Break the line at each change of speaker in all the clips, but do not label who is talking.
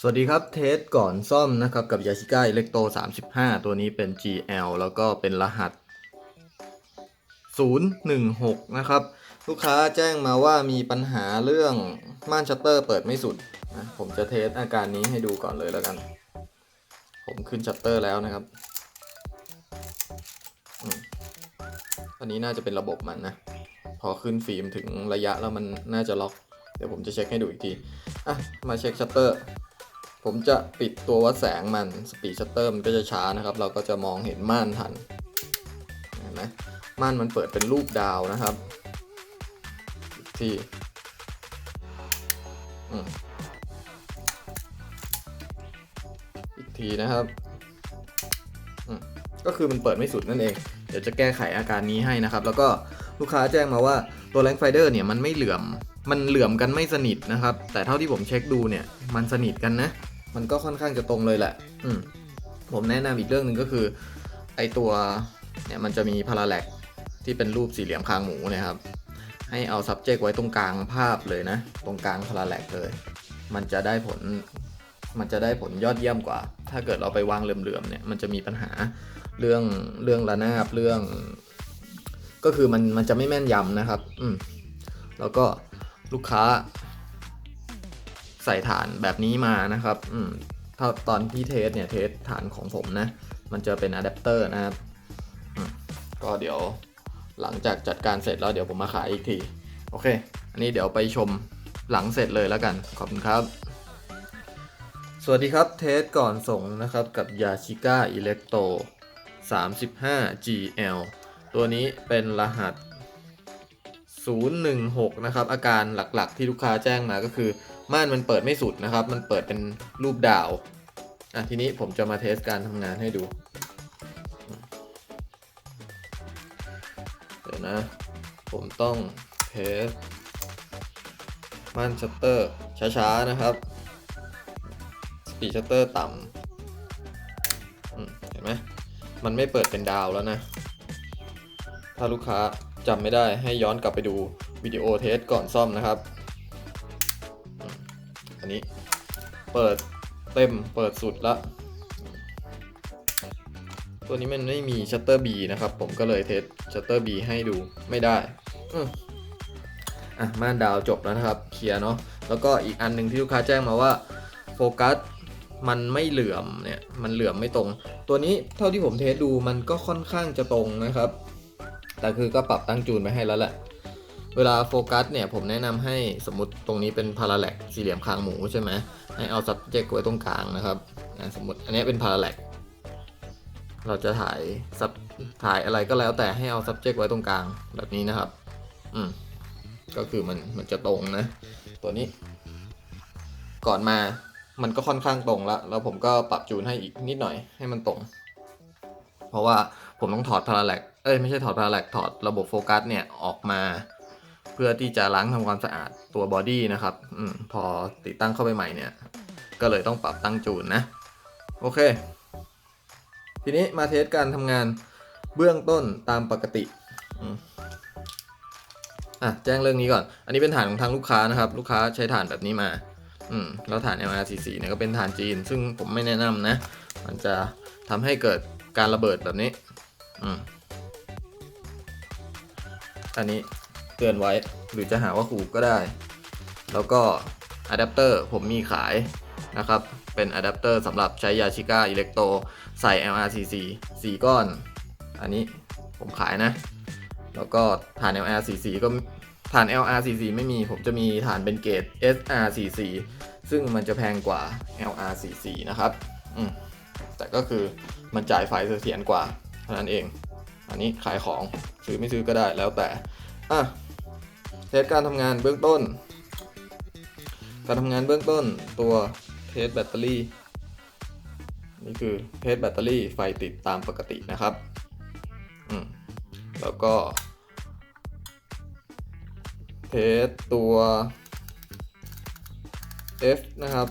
สวัสดีครับเทสก่อนซ่อมนะครับกับยาชิก้าอิเล็กโต35 ตัวนี้เป็น GL แล้วก็เป็นรหัส 016 นะครับ ลูกค้าแจ้งมาว่ามีปัญหาเรื่องม่านชัตเตอร์เปิดไม่สุดนะผมจะเทสอาการนี้ให้ดูก่อนเลยแล้วกัน ผมขึ้นชัตเตอร์แล้วนะครับอันนี้น่าจะเป็นระบบมันนะ พอขึ้นฟิล์มถึงระยะแล้วมันน่าจะล็อก เดี๋ยวผมจะเช็คให้ดูอีกที อะ มาเช็คชัตเตอร์ ผมจะปิดตัววัดแสงมันสปีดชัตเตอร์มันก็จะช้านะครับ เราก็จะมองเห็นม่านทันเห็นไหมม่านมันเปิดเป็นรูปดาวนะครับอีกที่อืมอีกทีนะครับอืมก็คือมันเปิดไม่สุดนั่นเอง เดี๋ยวจะแก้ไขอาการนี้ให้นะครับ แล้วก็ลูกค้าแจ้งมาว่าตัวแรงไฟเดอร์เนี่ยมันไม่เหลื่อม มันเหลื่อมกันไม่สนิทนะครับ แต่เท่าที่ผมเช็คดูเนี่ย มันสนิทกันนะ มันก็ค่อนข้างจะตรงเลยแหละ อืมผมแนะนำอีกเรื่องหนึ่งก็คือ ไอตัวเนี่ยมันจะมีพาราแลกที่เป็นรูปสี่เหลี่ยมคางหมูนะครับ ให้เอา subject ไว้ตรงกลางภาพเลยนะ ตรงกลางพาราแลกเลย มันจะได้ผลมันจะได้ผลยอดเยี่ยมกว่า ถ้าเกิดเราไปวางเหลื่อมๆเนี่ย มันจะมีปัญหาเรื่องเรื่องระนาบเรื่อง ก็คือมันมันจะไม่แม่นยำนะครับ อืม แล้วก็ลูกค้า ใส่ฐานแบบนี้มานะครับอืมถ้าตอนที่เทสเนี่ยเทสฐานของผมนะ มันจะเป็นอะแดปเตอร์นะครับก็เดี๋ยวหลังจากจัดการเสร็จแล้วเดี๋ยวผมมาขายอีกที โอเค อันนี้เดี๋ยวไปชมหลังเสร็จเลยแล้วกัน ขอบคุณครับ สวัสดีครับเทสก่อนส่งนะครับกับยาชิก้าอิเล็กโต 35 GL ตัวนี้เป็นรหัส 016 นะครับ อาการหลักๆที่ลูกค้าแจ้งมาก็คือ ม่านมันเปิดไม่สุดนะครับ มันเปิดเป็นรูปดาว อะทีนี้ผมจะมาเทสการทำงานให้ดู เดี๋ยวนะ ผมต้องเทสม่านชัตเตอร์ช้าๆนะครับ สปีดชัตเตอร์ต่ำเห็นไหมมันไม่เปิดเป็นดาวแล้วนะ ถ้าลูกค้าจำไม่ได้ให้ย้อนกลับไปดูวิดีโอเทสก่อนซ่อมนะครับ อันนี้ เปิดเต็มเปิดสุดละ ตัวนี้มันไม่มีชัตเตอร์ B นะครับ ผมก็เลยเทสชัตเตอร์ B ให้ดูไม่ได้อะม่านดาวจบแล้วนะครับเคลียร์เนาะแล้วก็อีกอันหนึ่งที่ลูกค้าแจ้งมาว่าโฟกัสมันไม่เหลื่อมเนี่ยมันเหลื่อมไม่ตรง ตัวนี้เท่าที่ผมเทสดูมันก็ค่อนข้างจะตรงนะครับ แต่คือก็ปรับตั้งจูนไปให้แล้วแหละ เวลาโฟกัสเนี่ยผมแนะนำให้สมมติตรงนี้เป็นพาราแลกสี่เหลี่ยมคางหมูใช่ไหมให้เอา subject ไว้ตรงกลางนะครับอะสมมติอันนี้เป็นพาราแลกเราจะถ่ายถ่ายอะไรก็แล้วแต่ให้เอา subject ไว้ตรงกลางแบบนี้นะครับ อืมก็คือมันมันจะตรงนะ ตัวนี้ ก่อนมามันก็ค่อนข้างตรงแล้วแล้วผมก็ปรับจูนให้อีกนิดหน่อยให้มันตรง เพราะว่าผมต้องถอดพาราแลกเอ้ยไม่ใช่ถอดพาราแลกถอดระบบโฟกัสเนี่ยออกมา เพื่อที่จะล้างทำความสะอาดตัวบอดี้นะครับอพอติดตั้งเข้าไปใหม่เนี่ย ก็เลยต้องปรับตั้งจูนนะ โอเค ทีนี้มาเทสการทำงานเบื้องต้นตามปกติอะแจ้งเรื่องนี้ก่อน อันนี้เป็นฐานของทางลูกค้านะครับ ลูกค้าใช้ฐานแบบนี้มา อืม แล้วฐาน LRCC เนี่ยก็เป็นฐานจีน ซึ่งผมไม่แนะนำนะ มันจะทำให้เกิดการระเบิดแบบนี้ อืม อันนี้ เตือนไว้ หรือจะหาว่าขู่ก็ได้ แล้วก็อะแดปเตอร์ผมมีขายนะครับ เป็นอะแดปเตอร์สำหรับใช้ยาชิก้าอิเล็กโตใส่ LRCC 4 ก้อน อันนี้ผมขายนะ แล้วก็ฐาน LRCC ก็ฐาน LRCC ไม่มีผมจะมีฐานเป็นเกรด SRCC ซึ่งมันจะแพงกว่า LRCC นะครับอืมแต่ก็คือมันจ่ายไฟเสถียรกว่าเท่านั้นเอง อันนี้ขายของซื้อไม่ซื้อก็ได้แล้วแต่อะ เทสการทำงานเบื้องต้น การทำงานเบื้องต้นตัวเทสแบตเตอรี่ นี่คือเทสแบตเตอรี่ไฟติดตามปกตินะครับอืมแล้วก็ เทสตัว F นะครับ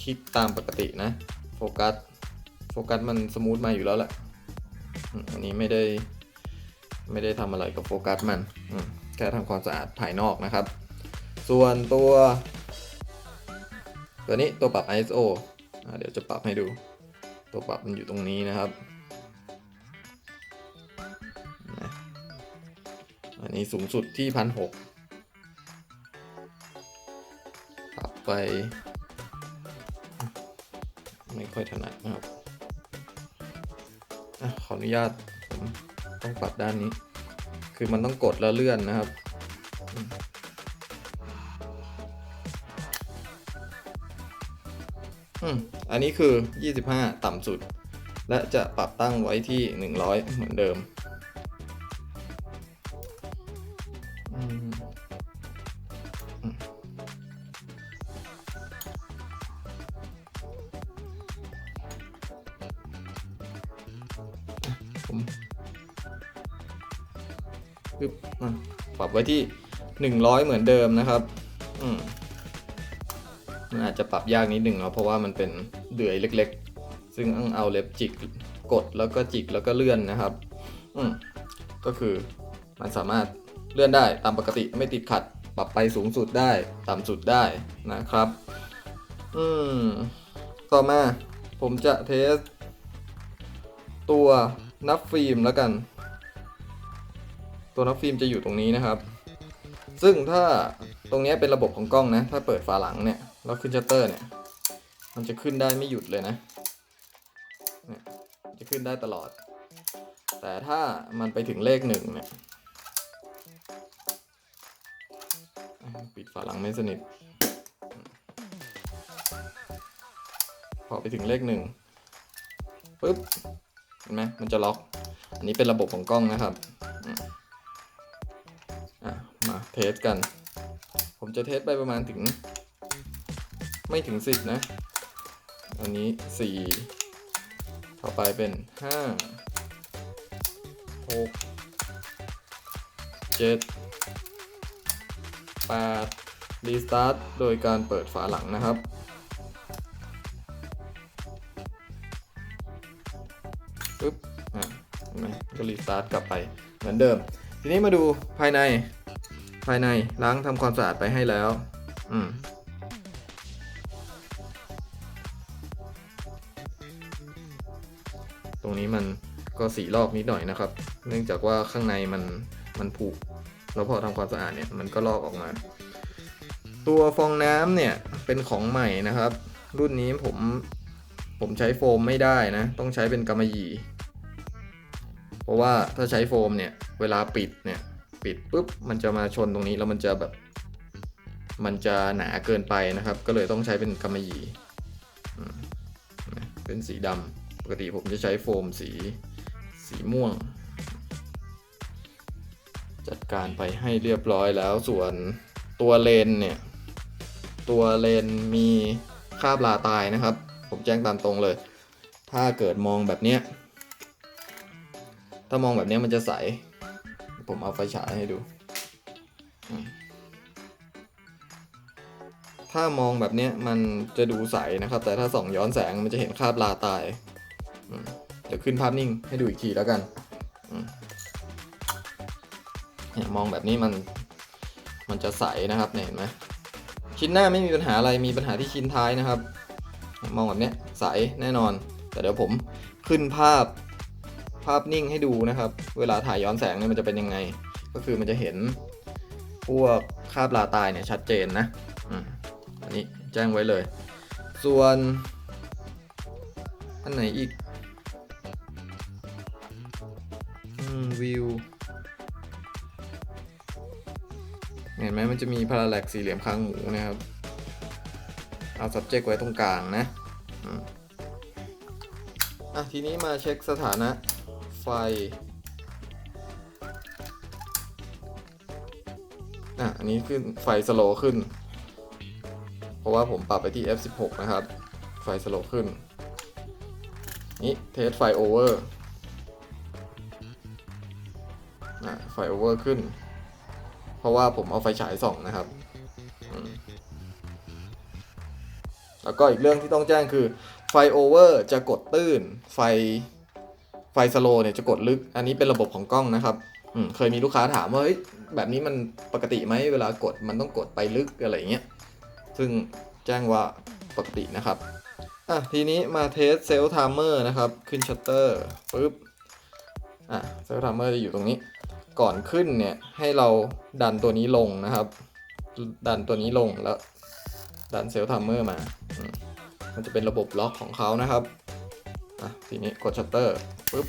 คลิกตามปกตินะ โฟกัส โฟกัสมันสมูทมาอยู่แล้วแหละ อันนี้ไม่ได้ ไม่ได้ทำอะไรกับโฟกัสมันมแค่ทำความสะอาดภายนอกนะครับ ส่วนตัว ตัวนี้ตัวปรับ ISO เดี๋ยวจะปรับให้ดู ตัวปรับมันอยู่ตรงนี้นะครับ อันนี้สูงสุดที่พันหกปรับไป ไม่ค่อยถนัดนะครับอขออนุญาตผม ต้องปรับด้านนี้ คือมันต้องกดแล้วเลื่อนนะครับ อันนี้คือ 25 ต่ำสุด และจะปรับตั้งไว้ที่ 100 เหมือนเดิม รับไว้ที่ 100 เหมือนเดิมนะครับอืมมันอาจจะปรับยากนิดหนึ่งเนาะเพราะว่ามันเป็นเดือยเล็ก ๆ ซึ่งต้องเอาเล็บจิกกดแล้วก็จิกแล้วก็เลื่อนนะครับ อืมก็คือมันสามารถเลื่อนได้ตามปกติไม่ติดขัด ปรับไปสูงสุดได้ต่ำสุดได้นะครับ อืมต่อมาผมจะเทสตัวนับฟิล์มแล้วกัน ตัวนับฟิล์มจะอยู่ตรงนี้นะครับ ซึ่งถ้าตรงนี้เป็นระบบของกล้องนะ ถ้าเปิดฝาหลังเนี่ยแล้วขึ้นชัตเตอร์เนี่ย มันจะขึ้นได้ไม่หยุดเลยนะเนี่ยจะขึ้นได้ตลอด แต่ถ้ามันไปถึงเลขหนึ่งเนี่ยปิดฝาหลังไม่สนิท พอไปถึงเลขหนึ่งปุ๊บ เห็นไหมมันจะล็อก อันนี้เป็นระบบของกล้องนะครับ เทสกัน ผมจะเทสไปประมาณถึง ไม่ถึงสิบนะ อันนี้สี่ต่อไปเป็นห้าหกเจ็ดแปดรีสตาร์ทโดยการเปิดฝาหลังนะครับปึ๊บ อะเห็นไหมก็รีสตาร์ทกลับไปเหมือนเดิม ทีนี้มาดูภายใน ภายในล้างทำความสะอาดไปให้แล้ว อืมตรงนี้มันก็สีลอกนิดหน่อยนะครับ เนื่องจากว่าข้างในมันมันผุแล้วพอทำความสะอาดเนี่ยมันก็ลอกออกมา ตัวฟองน้ำเนี่ยเป็นของใหม่นะครับ รุ่นนี้ผมผมใช้โฟมไม่ได้นะ ต้องใช้เป็นกำมะหยี่ เพราะว่าถ้าใช้โฟมเนี่ย เวลาปิดเนี่ย ปิดปุ๊บมันจะมาชนตรงนี้แล้วมันจะแบบ มันจะหนาเกินไปนะครับ ก็เลยต้องใช้เป็นกำมะหยี่เป็นสีดำปกติผมจะใช้โฟมสีสีม่วง จัดการไปให้เรียบร้อยแล้วส่วนตัวเลนเนี่ย ตัวเลนมีคาบลาตายนะครับ ผมแจ้งตามตรงเลย ถ้าเกิดมองแบบเนี้ยถ้ามองแบบนี้มันจะใส ผมเอาไฟฉายให้ดู ถ้ามองแบบนี้มันจะดูใสนะครับ แต่ถ้าส่องย้อนแสงมันจะเห็นคราบลาตาย เดี๋ยวขึ้นภาพนิ่งให้ดูอีกทีแล้วกันเนี่ยมองแบบนี้มันมันจะใสนะครับเห็นไหมชิ้นหน้าไม่มีปัญหาอะไรมีปัญหาที่ชิ้นท้ายนะครับ มองแบบนี้ใสแน่นอน แต่เดี๋ยวผมขึ้นภาพ ภาพนิ่งให้ดูนะครับ เวลาถ่ายย้อนแสงเนี่ยมันจะเป็นยังไง ก็คือมันจะเห็นพวกคราบลาตายเนี่ยชัดเจนนะอันนี้แจ้งไว้เลย ส่วน อันไหนอีกวิวเห็นไหมมันจะมีพาราแลกสี่เหลี่ยมข้างหมูนะครับ เอา subject ไว้ตรงกลางนะอะ ทีนี้มาเช็คสถานะ ไฟอะอันนี้ขึ้นไฟสโลขึ้น เพราะว่าผมปรับไปที่ F16 นะครับ ไฟสโลขึ้น นี่เทสไฟโอเวอร์อะไฟโอเวอร์ขึ้น เพราะว่าผมเอาไฟฉายส่องนะครับแล้วก็อีกเรื่องที่ต้องแจ้งคือไฟโอเวอร์จะกดตื้นไฟ ไฟสโลเนี่ยจะกดลึก อันนี้เป็นระบบของกล้องนะครับเคยมีลูกค้าถามว่าเฮ้ยแบบนี้มันปกติไหมเวลากดมันต้องกดไปลึกอะไรอย่างเงี้ย ซึ่งแจ้งว่าปกตินะครับ อะทีนี้มาเทสเซลล์ไทม์เมอร์นะครับ ขึ้นชัตเตอร์ปุ๊บ อะเซลล์ไทม์เมอร์จะอยู่ตรงนี้ ก่อนขึ้นเนี่ยให้เราดันตัวนี้ลงนะครับ ดันตัวนี้ลงแล้ว ดันเซลล์ไทม์เมอร์มา มันจะเป็นระบบล็อกของเขานะครับ อะทีนี้กดชัตเตอร์ปุ๊บ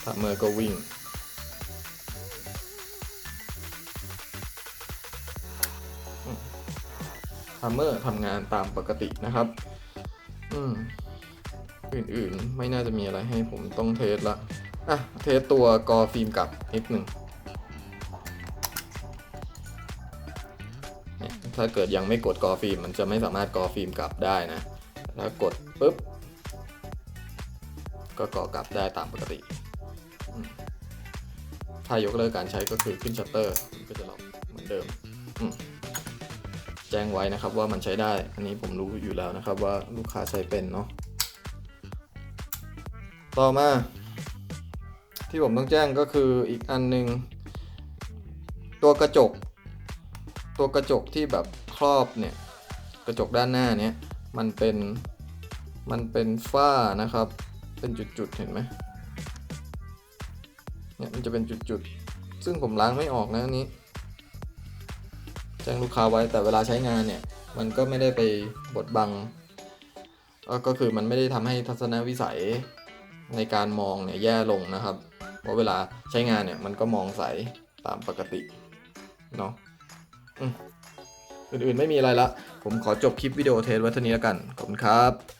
ไทม์เมอร์ก็วิ่ง ทัมเมอร์ทำงานตามปกตินะครับ อืม อื่นๆ ไม่น่าจะมีอะไรให้ผมต้องเทสละ อะ เทสตัวกอฟิล์มกลับนิดหนึ่งถ้าเกิดยังไม่กดกอฟิล์มมันจะไม่สามารถกอฟิล์มกลับได้นะ ถ้ากดปุ๊บ ก็ก่อกลับได้ตามปกติ ถ้ายกเลิกการใช้ก็คือขึ้นชัตเตอร์ก็จะล็อกเหมือนเดิม แจ้งไว้นะครับว่ามันใช้ได้ อันนี้ผมรู้อยู่แล้วนะครับว่าลูกค้าใช้เป็นเนาะ ต่อมา ที่ผมต้องแจ้งก็คืออีกอันหนึ่งตัวกระจก ตัวกระจกที่แบบครอบเนี่ย กระจกด้านหน้าเนี้ย มันเป็นมันเป็นฝ้านะครับ เป็นจุดๆเห็นไหมเนี่ยมันจะเป็นจุดๆ ซึ่งผมล้างไม่ออกนะอันนี้ แจ้งลูกค้าไว้แต่เวลาใช้งานเนี่ย มันก็ไม่ได้ไปบดบัง ก็คือมันไม่ได้ทำให้ทัศนวิสัยในการมองเนี่ยแย่ลงนะครับเพราะเวลาใช้งานเนี่ยมันก็มองใสตามปกติเนาะอืมอื่นๆไม่มีอะไรละ ผมขอจบคลิปวิดีโอเทสไว้เท่านี้แล้วกัน ขอบคุณครับ